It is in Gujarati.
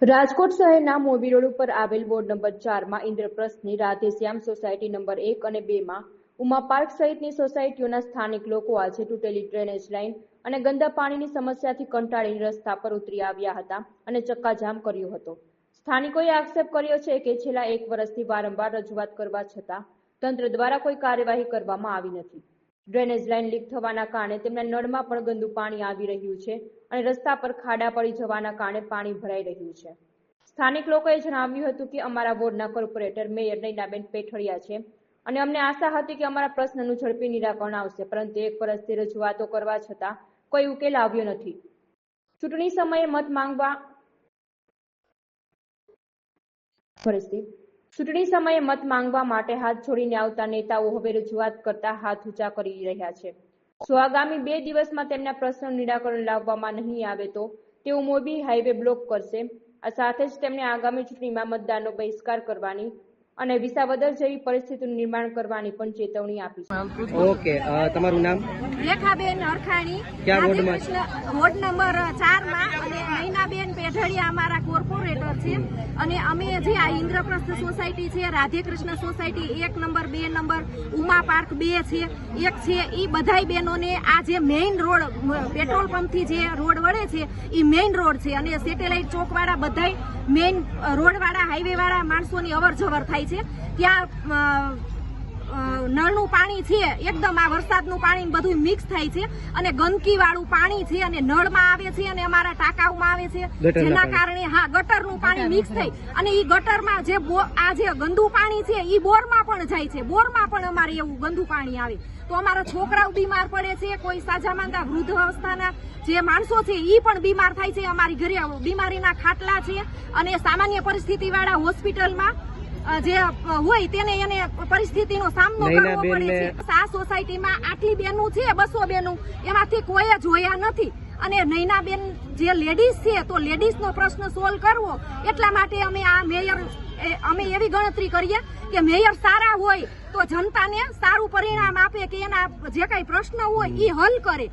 રાજકોટ શહેરના મોરબી રોડ ઉપર આવેલ વોર્ડ નંબર ચારમાં ઇન્દ્રપ્રસ્થની રાધેશ્યામ સોસાયટી નંબર એક અને બેમાં ઉમા પાર્ક સહિતની સોસાયટીઓના સ્થાનિક લોકો આજે તૂટેલી ડ્રેનેજ લાઇન અને ગંદા પાણીની સમસ્યાથી કંટાળીને રસ્તા પર ઉતરી આવ્યા હતા અને ચક્કાજામ કર્યો હતો. સ્થાનિકોએ આક્ષેપ કર્યો છે કે છેલ્લા એક વર્ષથી વારંવાર રજૂઆત કરવા છતાં તંત્ર દ્વારા કોઈ કાર્યવાહી કરવામાં આવી નથી. ડ્રેનેજ લાઇન લીક થવાના કારણે તેમના નળમાં પણ ગંદુ પાણી આવી રહ્યું છે અને રસ્તા પર ખાડા પડી જવાના કારણે પાણી ભરાઈ રહ્યું છે. સ્થાનિક લોકોએ જણાવ્યું હતું કે અમારા વોર્ડના કોર્પોરેટર મેયર નૈનાબેન પેઠળિયા છે અને અમને આશા હતી કે અમારા પ્રશ્નનું ઝડપી નિરાકરણ આવશે, પરંતુ એક વર્ષથી રજૂઆતો કરવા છતાં કોઈ ઉકેલ આવ્યો નથી. ચૂંટણી સમયે મત માંગવા ચૂંટણી સમયે મત માંગવા માટે હાથ છોડીને આવતા નેતાઓ હવે રજૂઆત કરતા હાથ ઊંચા કરી રહ્યા છે. સો આગામી બે દિવસમાં તેમના પ્રશ્નો નિરાકરણ લાવવામાં નહીં આવે તો તેઓ મોરબી હાઈવે બ્લોક કરશે. આ સાથે જ તેમને આગામી ચૂંટણીમાં મતદાનનો બહિષ્કાર કરવાની અને વિસાવદર જેવી પરિસ્થિતિનું નિર્માણ કરવાની પણ ચેતવણી આપી છે. ઓકે તમારું નામ? રેખાબેન અરખાણી. ક્યાં વોર્ડમાં? વોર્ડ નંબર નૈનાબેન અમારા કોર્પોરેટર છે. અને અમે જે આ ઇન્દ્રપ્રસ્થ સોસાયટી છે, રાધેકૃષ્ણ સોસાયટી, એક નંબર, બે નંબર, ઉમા પાર્ક બે છે, એક છે એ બધાય બહેનોને આ જે મેઇન રોડ પેટ્રોલ પંપથી જે રોડ વળે છે એ મેઇન રોડ છે. અને સેટેલાઇટ ચોકવાળા બધાય મેઇન રોડવાળા હાઇવેવાળા માણસોની અવર થાય છે. ત્યાં પાણી છે એકદમ આ વરસાદનું પાણી બધું મિક્સ થાય છે અને ગંદકી વાળું પાણી છે અને નળમાં આવે છે અને અમારા ટાંકાઓમાં આવે છે. જેના કારણે હા ગટરનું પાણી મિક્સ થઈ અને એ ગટરમાં જે આ જે ગંદુ પાણી છે એ બોરમાં પણ જાય છે. બોરમાં પણ અમારે એવું ગંદુ પાણી આવે. તો અમારા છોકરાઓ બીમાર પડે છે કોઈ સાજા માંદા વૃદ્ધ અવસ્થાના જે માણસો છે એ પણ બીમાર થાય છે. અમારી ઘરે બીમારીના ખાટલા છે અને સામાન્ય પરિસ્થિતિ વાળા હોસ્પિટલમાં જે હોય તેને એને પરિસ્થિતિનો સામનો કરવો પડે છે. આ સોસાયટીમાં આટલી બેનું છે બસો બેનું. એમાંથી કોઈ જોયા નથી. અને નૈનાબેન જે લેડીઝ છે તો લેડીઝનો પ્રશ્ન સોલ્વ કરવો. એટલા માટે અમે આ મેયર અમે એવી ગણતરી કરીએ કે મેયર સારા હોય તો જનતાને સારું પરિણામ આપે કે એના જે કાંઈ પ્રશ્ન હોય એ હલ કરે.